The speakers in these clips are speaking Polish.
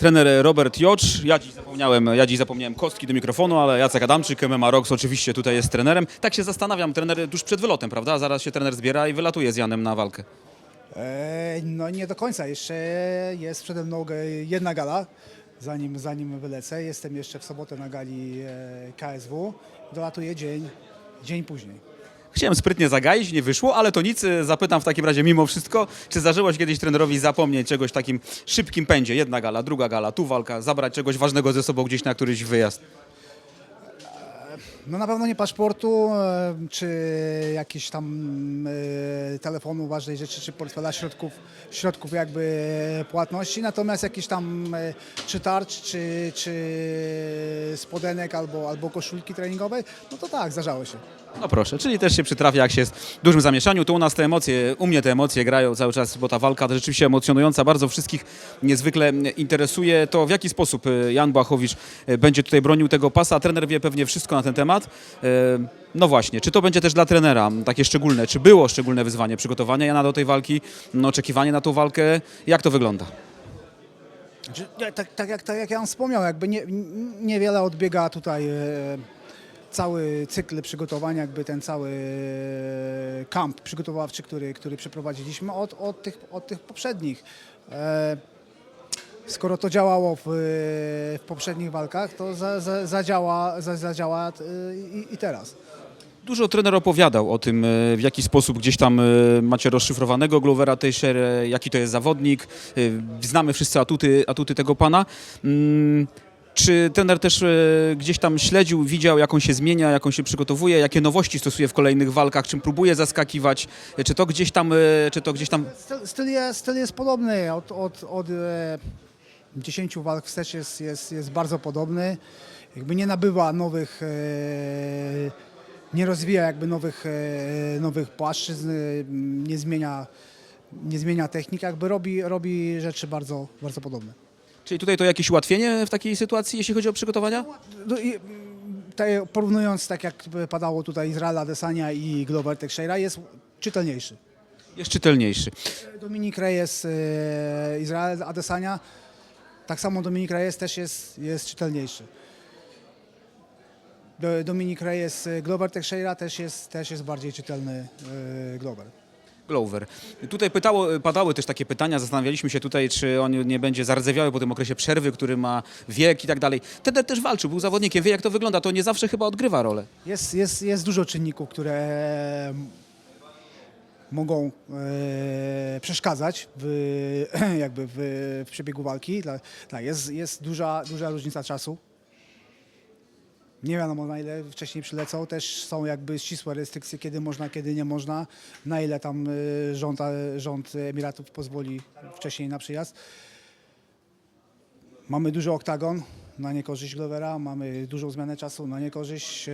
Trener Robert Jocz, ja dziś zapomniałem, ja dziś zapomniałem kostki do mikrofonu, ale Jacek Adamczyk, MMA Rocks oczywiście tutaj jest trenerem. Tak się zastanawiam, trener tuż przed wylotem, prawda? Zaraz się trener zbiera i wylatuje z Janem na walkę. E, no nie do końca, jeszcze jest przede mną jedna gala, zanim, zanim wylecę. Jestem jeszcze w sobotę na gali e, KSW, dolatuję dzień, dzień później. Chciałem sprytnie zagaić, nie wyszło, ale to nic. Zapytam w takim razie mimo wszystko, czy zdarzyło się kiedyś trenerowi zapomnieć czegoś takim szybkim pędzie? Jedna gala, druga gala, tu walka, zabrać czegoś ważnego ze sobą gdzieś na któryś wyjazd. No na pewno nie paszportu, e, czy jakiś tam e, telefonu, ważnej rzeczy, czy portfela środków, środków jakby płatności, natomiast jakiś tam e, czy tarcz, czy, czy spodenek albo, albo koszulki treningowe, no to tak, zdarzało się. No proszę, czyli też się przytrafia, jak się jest w dużym zamieszaniu. Tu u nas te emocje, u mnie te emocje grają cały czas, bo ta walka to rzeczywiście emocjonująca, bardzo wszystkich niezwykle interesuje. To w jaki sposób Jan Błachowicz będzie tutaj bronił tego pasa? Trener wie pewnie wszystko na ten temat. No właśnie, czy to będzie też dla trenera takie szczególne? Czy było szczególne wyzwanie przygotowania Jana do tej walki? No, oczekiwanie na tą walkę? Jak to wygląda? Znaczy, Tak, tak, jak, tak jak ja wam wspomniał, jakby nie, niewiele odbiega tutaj e, cały cykl przygotowania, jakby ten cały e, kamp przygotowawczy, który, który przeprowadziliśmy od, od, tych, od tych poprzednich. E, skoro to działało w, w poprzednich walkach, to za, za, zadziała, za, zadziała e, i, i teraz. Dużo trener opowiadał o tym, e, w jaki sposób gdzieś tam e, macie rozszyfrowanego Glovera Teixeira, jaki to jest zawodnik. E, Znamy wszyscy atuty, atuty tego pana. Mm, Czy trener też e, gdzieś tam śledził, widział, jak on się zmienia, jak on się przygotowuje, jakie nowości stosuje w kolejnych walkach, czym próbuje zaskakiwać? E, Czy to gdzieś tam, e, czy to gdzieś tam Styl, jest, styl jest podobny. Od, od, od e, 10 walk wstecz jest, jest, jest bardzo podobny. Jakby nie nabywa nowych, e, nie rozwija jakby nowych, e, nowych płaszczyzn, e, nie zmienia, nie zmienia technik, jakby robi, robi rzeczy bardzo, bardzo podobne. Czyli tutaj to jakieś ułatwienie w takiej sytuacji, jeśli chodzi o przygotowania? No i, tak, porównując, tak jak padało tutaj Izraela Desania i Glover Teixeira, jest czytelniejszy. Jest czytelniejszy. Dominik Reyes, Izrael Adesania, tak samo Dominik Reyes też jest, jest czytelniejszy. Do- Dominik Reyes, e, Glover Teixeira też jest, też jest bardziej czytelny e, Glover. Glover. Tutaj pytało, padały też takie pytania, zastanawialiśmy się tutaj, czy on nie będzie zardzewiały po tym okresie przerwy, który ma wiek i tak dalej. Wtedy też walczył, był zawodnikiem, wie jak to wygląda, to nie zawsze chyba odgrywa rolę. Jest, jest, jest dużo czynników, które mogą e, przeszkadzać w, jakby w, w przebiegu walki. Dla, dla, jest jest duża, duża różnica czasu. Nie wiadomo na ile wcześniej przylecą, też są jakby ścisłe restrykcje, kiedy można, kiedy nie można, na ile tam e, rząd, e, rząd Emiratów pozwoli wcześniej na przyjazd. Mamy duży oktagon na niekorzyść Glovera, mamy dużą zmianę czasu na niekorzyść, e,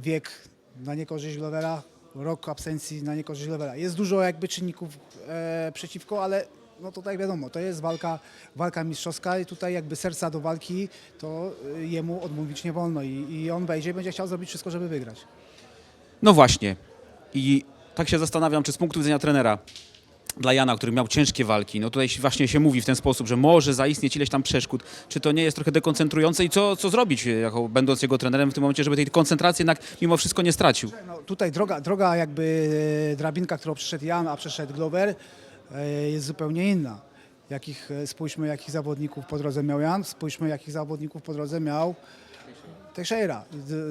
wiek na niekorzyść Glovera, rok absencji na niekorzyść Glovera. Jest dużo jakby czynników e, przeciwko, ale no tutaj wiadomo, to jest walka, walka mistrzowska i tutaj jakby serca do walki, to e, jemu odmówić nie wolno i, i on wejdzie i będzie chciał zrobić wszystko, żeby wygrać. No właśnie. I tak się zastanawiam, czy z punktu widzenia trenera, dla Jana, który miał ciężkie walki, no tutaj właśnie się mówi w ten sposób, że może zaistnieć ileś tam przeszkód. Czy to nie jest trochę dekoncentrujące i co, co zrobić, jako, będąc jego trenerem w tym momencie, żeby tej koncentracji jednak mimo wszystko nie stracił? Tutaj droga, droga jakby e, drabinka, którą przeszedł Jan, a przeszedł Glover e, jest zupełnie inna. Jakich, e, spójrzmy, jakich zawodników po drodze miał Jan, spójrzmy, jakich zawodników po drodze miał Teixeira.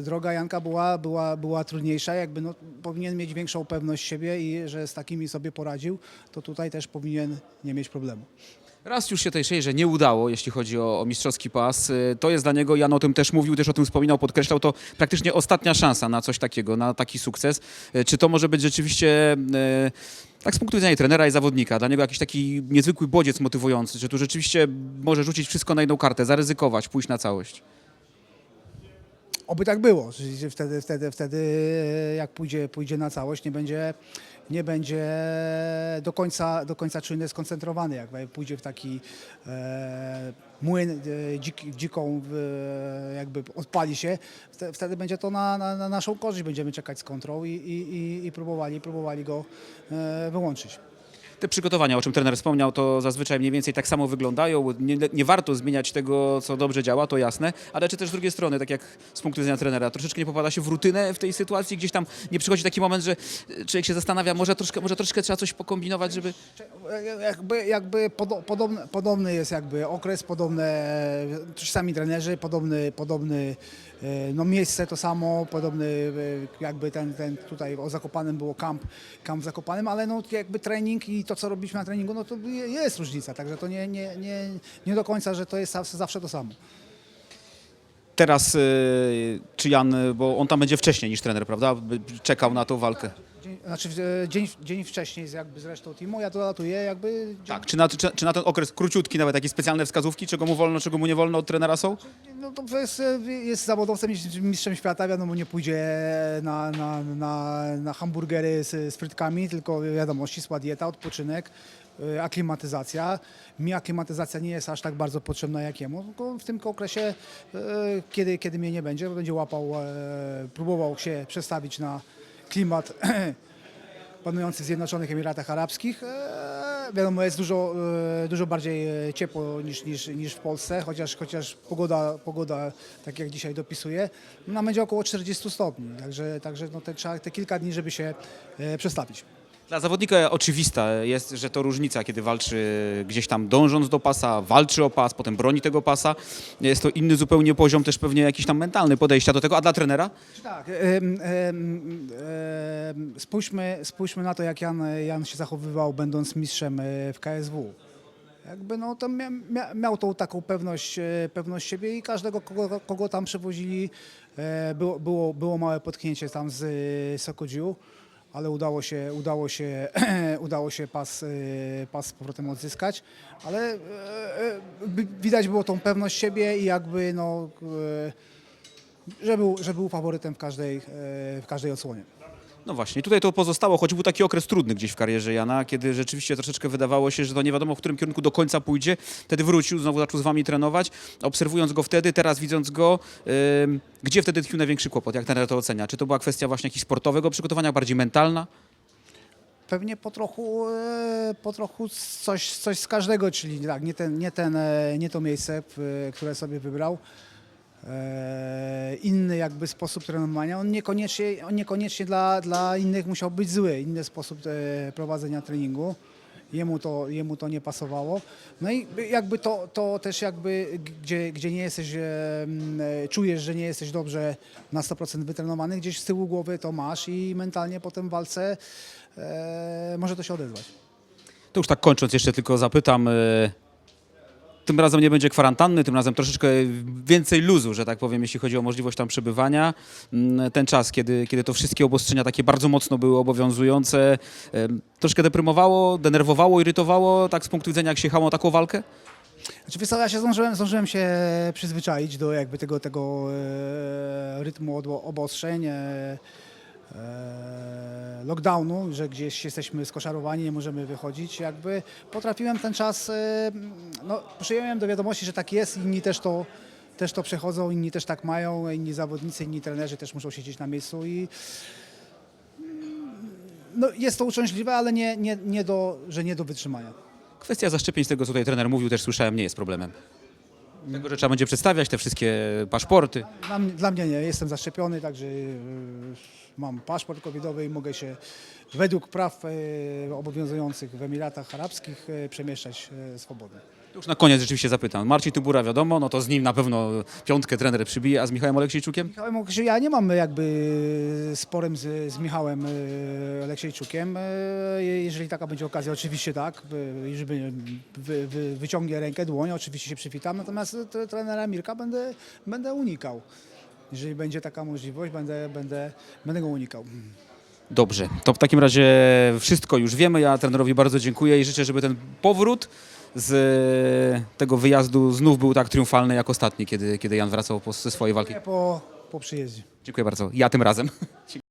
Droga Janka była, była, była trudniejsza, jakby no, powinien mieć większą pewność siebie i że z takimi sobie poradził, to tutaj też powinien nie mieć problemu. Raz już się tej że nie udało, jeśli chodzi o, o mistrzowski pas. Y, To jest dla niego, Jan o tym też mówił, też o tym wspominał, podkreślał, to praktycznie ostatnia szansa na coś takiego, na taki sukces. Y, Czy to może być rzeczywiście, y, tak z punktu widzenia trenera i zawodnika, dla niego jakiś taki niezwykły bodziec motywujący, że tu rzeczywiście może rzucić wszystko na jedną kartę, zaryzykować, pójść na całość? Oby tak było, że wtedy, wtedy, wtedy e, jak pójdzie, pójdzie na całość, nie będzie, nie będzie do końca, do końca czujny, skoncentrowany. Jak pójdzie w taki e, młyn, e, dzik, dziką, e, jakby odpali się, wte- wtedy będzie to na, na, na naszą korzyść. Będziemy czekać z kontrą i, i, i, i próbowali, próbowali go e, wyłączyć. Te przygotowania, o czym trener wspomniał, to zazwyczaj mniej więcej tak samo wyglądają. Nie, nie warto zmieniać tego, co dobrze działa, to jasne, ale czy też z drugiej strony, tak jak z punktu widzenia trenera, troszeczkę nie popada się w rutynę w tej sytuacji, gdzieś tam nie przychodzi taki moment, że e, człowiek się zastanawia, może troszkę, może troszkę trzeba coś pokombinować, żeby... Jakby, jakby podo, podobny, podobny jest jakby okres, podobne, sami trenerzy, podobny, podobny e, no miejsce to samo, podobny e, jakby ten, ten tutaj o Zakopanem było kamp, kamp Zakopanem, ale no jakby trening i to co robiliśmy na treningu, no to je- jest różnica, także to nie, nie, nie, nie do końca, że to jest zawsze- to samo. Teraz, e, czy Jan, bo on tam będzie wcześniej niż trener, prawda? Czekał na tą walkę. Dzień, znaczy e, dzień, dzień wcześniej z jakby z resztą teamu, ja dolatuję jakby dzień, Tak, czy na, czy, czy na ten okres króciutki, nawet jakieś specjalne wskazówki, czego mu wolno, czego mu nie wolno od trenera są? No to jest, jest zawodowcem, jest mistrzem świata, wiadomo, nie pójdzie na, na, na, na hamburgery z, z frytkami, tylko wiadomo, ścisła dieta, odpoczynek, y, aklimatyzacja. Mi aklimatyzacja nie jest aż tak bardzo potrzebna jak jemu, tylko w tym okresie, kiedy, kiedy mnie nie będzie, będzie łapał, e, próbował się przestawić na klimat panujący w Zjednoczonych Emiratach Arabskich. E, wiadomo, jest dużo, e, dużo bardziej e, ciepło niż, niż, niż w Polsce, chociaż, chociaż pogoda, pogoda, tak jak dzisiaj dopisuje, no, będzie około 40 stopni. Także, także no, te, trzeba te kilka dni, żeby się przestawić. Dla zawodnika oczywista jest, że to różnica, kiedy walczy gdzieś tam dążąc do pasa, walczy o pas, potem broni tego pasa. Jest to inny zupełnie poziom, też pewnie jakiś tam mentalny podejścia do tego. A dla trenera? Tak, em, spójrzmy, spójrzmy na to, jak Jan, Jan się zachowywał, będąc mistrzem e, w KSW. Jakby no, mia, mia, miał tą taką pewność, e, pewność siebie i każdego, kogo, kogo tam przewozili, e, było, było, było małe potknięcie tam z Sokodziu, ale udało się, udało się, udało się pas, e, pas z powrotem odzyskać, ale e, e, wi- widać było tą pewność siebie i jakby no, że był, że był faworytem w każdej, w każdej odsłonie. No właśnie, tutaj to pozostało, choć był taki okres trudny gdzieś w karierze Jana, kiedy rzeczywiście troszeczkę wydawało się, że to nie wiadomo, w którym kierunku do końca pójdzie. Wtedy wrócił, znowu zaczął z wami trenować. Obserwując go wtedy, teraz widząc go, ym, gdzie wtedy tkwił największy kłopot? Jak trener to ocenia? Czy to była kwestia właśnie jakiegoś sportowego przygotowania, bardziej mentalna? Pewnie po trochu, e, po trochu coś, coś z każdego, czyli tak, nie, ten, nie, ten, e, nie to miejsce, w- które sobie wybrał. E, Inny jakby sposób trenowania. On niekoniecznie, on niekoniecznie dla, dla innych musiał być zły. Inny sposób e, prowadzenia treningu. Jemu to, jemu to nie pasowało. No i jakby to, to też jakby, gdzie, gdzie nie jesteś, e, czujesz, że nie jesteś dobrze na 100% wytrenowany, gdzieś z tyłu głowy to masz i mentalnie potem w walce może to się odezwać. To już tak kończąc jeszcze tylko zapytam, tym razem nie będzie kwarantanny, tym razem troszeczkę więcej luzu, że tak powiem, jeśli chodzi o możliwość tam przebywania. Mm, Ten czas, kiedy, kiedy to wszystkie obostrzenia takie bardzo mocno były obowiązujące, troszkę deprymowało, denerwowało, irytowało, tak z punktu widzenia, jak się jechało taką walkę? Znaczy, wiesz ja się zdążyłem, zdążyłem się przyzwyczaić do jakby tego, tego e, rytmu obostrzeń, e, lockdownu, że gdzieś jesteśmy skoszarowani, nie możemy wychodzić. Jakby potrafiłem ten czas, e, no, przyjąłem do wiadomości, że tak jest, inni też to, też to przechodzą, inni też tak mają, inni zawodnicy, inni trenerzy też muszą siedzieć na miejscu i mm, no, jest to uciążliwe, ale nie, nie, nie do, że nie do wytrzymania. Kwestia zaszczepień, z tego co tutaj trener mówił, też słyszałem, nie jest problemem. Tego, że trzeba będzie przedstawiać te wszystkie paszporty. Dla, mnie- dla mnie nie, jestem zaszczepiony, także y, mam paszport covidowy i mogę się według praw y, obowiązujących w Emiratach Arabskich y, przemieszczać y, swobodnie. Już na koniec rzeczywiście zapytam. Marcin Tybura wiadomo, no to z nim na pewno piątkę trener przybije, a z Michałem Oleksiejczukiem? Michałem ja nie mam jakby sporem z, z Michałem Aleksiejczukiem. Y, Jeżeli taka będzie okazja, oczywiście tak, żeby wy, wy, wyciągnie rękę, dłoń, oczywiście się przywitam, natomiast tre- trenera Mirka będę, będę unikał. Jeżeli będzie taka możliwość, będę, będę, będę go unikał. Dobrze, to w takim razie wszystko już wiemy. Ja trenerowi bardzo dziękuję i życzę, żeby ten powrót z tego wyjazdu znów był tak triumfalny jak ostatni, kiedy, kiedy Jan wracał po, ze swojej walki. Po, po przyjeździe. Dziękuję bardzo. Ja tym razem.